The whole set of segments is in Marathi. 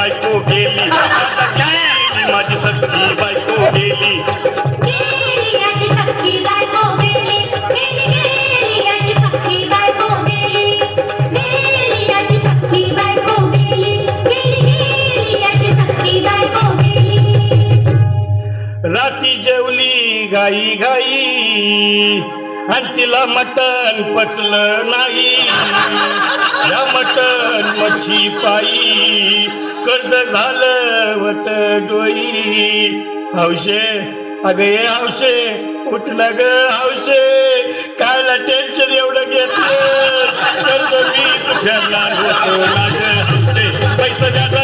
बायको गेली. माझी सख्खी बायको गेली. राती जेवली गाई गाई आणि तिला मटण पचलं नाही. या मटण मच्छी पायी कर्ज झालं वत डोई. हौशे अगं ये हौशे उठलं ग हौशे. कायला टेन्शन एवढं घेतलं कर्ज मीच फेडणार होतो ना हौशे.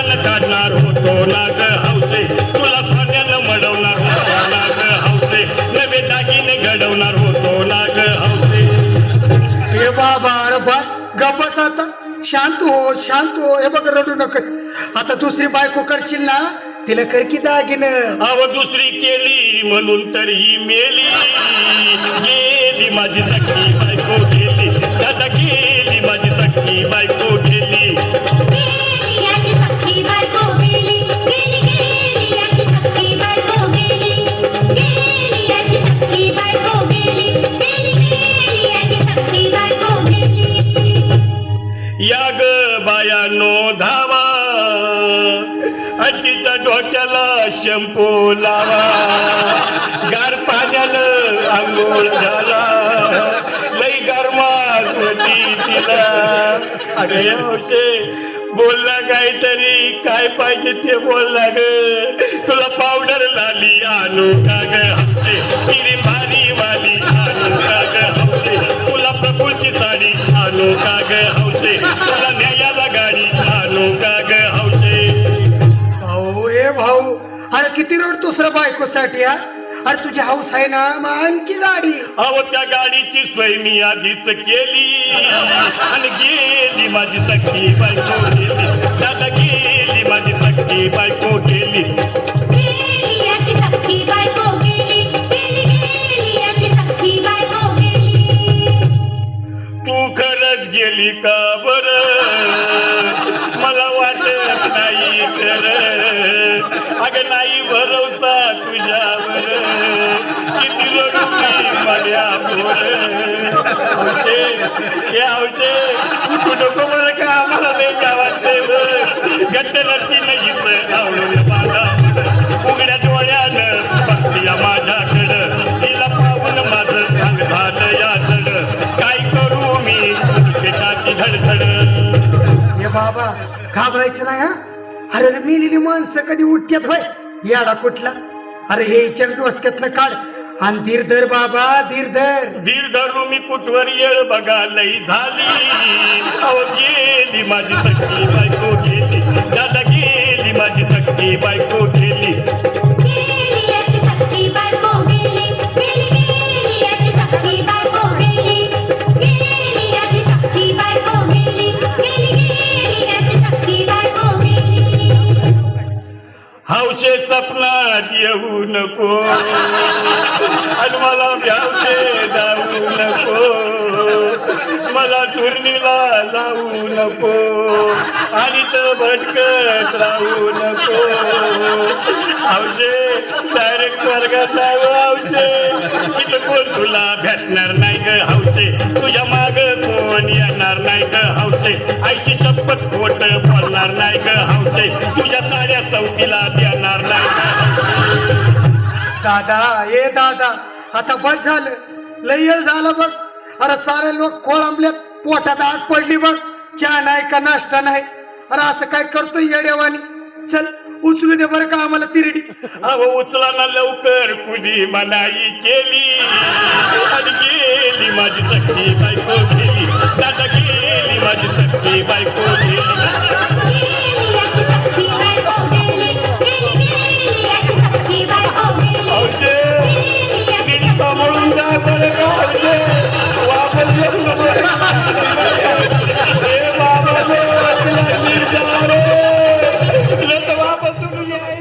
बस आता. शांत हो शांत हो. हे बघ रडू नकस. आता दुसरी बायको करशील ना तिला कर की दागिन. अव दुसरी केली म्हणून तर ही मेली गेली माझी सखी बायको गेली दादा गेली धावा अटीच्या डोक्याला शंपू लावा. गार पाण्यानं आंघोळ झाला लई गरमास होती तिला. अरे बोलला काहीतरी काय पाहिजे ते बोलला ग. तुला पावडर लाली आणू का ग? हपसे भारी अरे किती रडतोस रे बायकोसाठी हा? अरे तुझी हाऊस आहे ना मग आणखी गाडी. अहो त्या गाडीची सोय मी आधीच केली. आणि गेली माझी सखी बायको गेली. दादा गेली माझी सखी सख्खी बायको गेली. तू खरंच गेली का बर मला वाटत नाही खर अग नाही भरोसा तुझ्यावर. किती लोक माझ्या हे आवचे तू नको बरं का? आम्हाला नाही का वाटते गट्ट नरसी नाही माझा उघड्या डोळ्यानं बघती माझ्याकडं. तिला पाहून माझं अंग झालं या चढ काय करू मी? धडधड. हे बाबा घाबरायचं नाही हा? अरे मेलेली माणसं कधी उठत्यात होय? याडा कुठला? अरे हे इचर डोसक्यातनं काढ. आणि धीर धर बाबा धीर धर धीर धरू मी कुठवर येळ बघा लई झाली. अहो गेली माझी सगळी बायको गेली. घरात येऊ नको. आणि मला व्यावते जाऊ नको. मला चुरणीला जाऊ नको. आणि तर भटकत राहू नको. आवशे डायरेक्ट स्वर्गात जावं मी इथं कोण तुला भेटणार नाही ग हौशे तुझ्या माग कोण येणार नाही ग हौशे आईची शपथ खोट पडणार नाही ग हौशे तुझ्या साऱ्या चौकीला देणार नाही दादा ए दादा आता बस झालं. लय झालं बघ. अरे सारे लोक खोळंबल्यात पोटात आग पडली बघ. चहा नाही का नाश्ता नाही? अरे असं काय करतोय येड्यावानी? चल उचलू दे बरं का आम्हाला तिरडी. अहो उचला ना लवकर. कुणी मनाई केली? आणि गेली माझी गेली माझी सखी बायको